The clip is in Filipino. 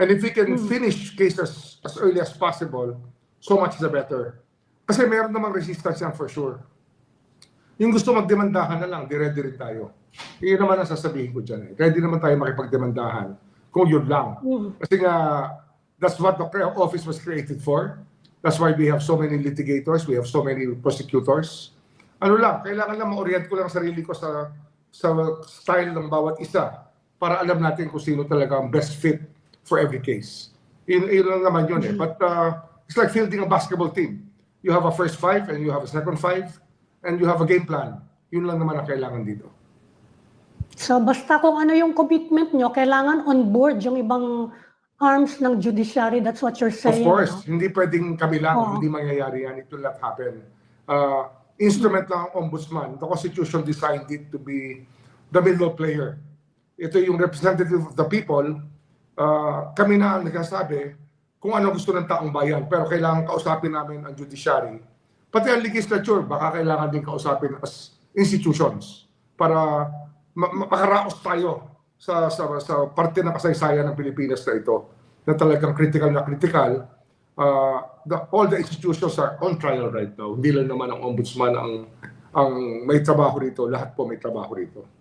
And if we can finish cases as early as possible, so much the better. Kasi meron namang resistance yan for sure. Yung gusto magdemandahan na lang, di ready rin tayo. Yun naman ang sasabihin ko dyan. Eh. Ready naman tayo makipagdemandahan kung yun lang. Kasi nga, that's what the office was created for. That's why we have so many litigators, we have so many prosecutors. Ano lang, kailangan lang ma-orient ko lang ang sarili ko sa sa style ng bawat isa para alam natin kung sino talaga ang best fit for every case. Yun, yun lang naman yun eh. But uh, it's like fielding a basketball team. You have a first five and you have a second five and you have a game plan. Yun lang naman ang kailangan dito. So basta kung ano yung commitment nyo, kailangan on board yung ibang arms ng judiciary. That's what you're Of saying. course, no? hindi pwedeng kami lang, Oo. hindi mangyayari yan. It will not happen. Uh, instrument lang ang ombudsman. The Constitution designed it to be the middle player. Ito yung representative of the people. Uh, kami na ang nagsasabi kung ano gusto ng taong bayan. Pero kailangan kausapin namin ang judiciary. Pati ang legislature, baka kailangan din kausapin as institutions para ma- ma- makaraos tayo sa, sa, sa parte ng kasaysayan ng Pilipinas na ito na talagang critical na critical. Uh, the, all the institutions are on trial right now. Hindi lang naman ang ombudsman ang ang may trabaho rito. Lahat po may trabaho rito.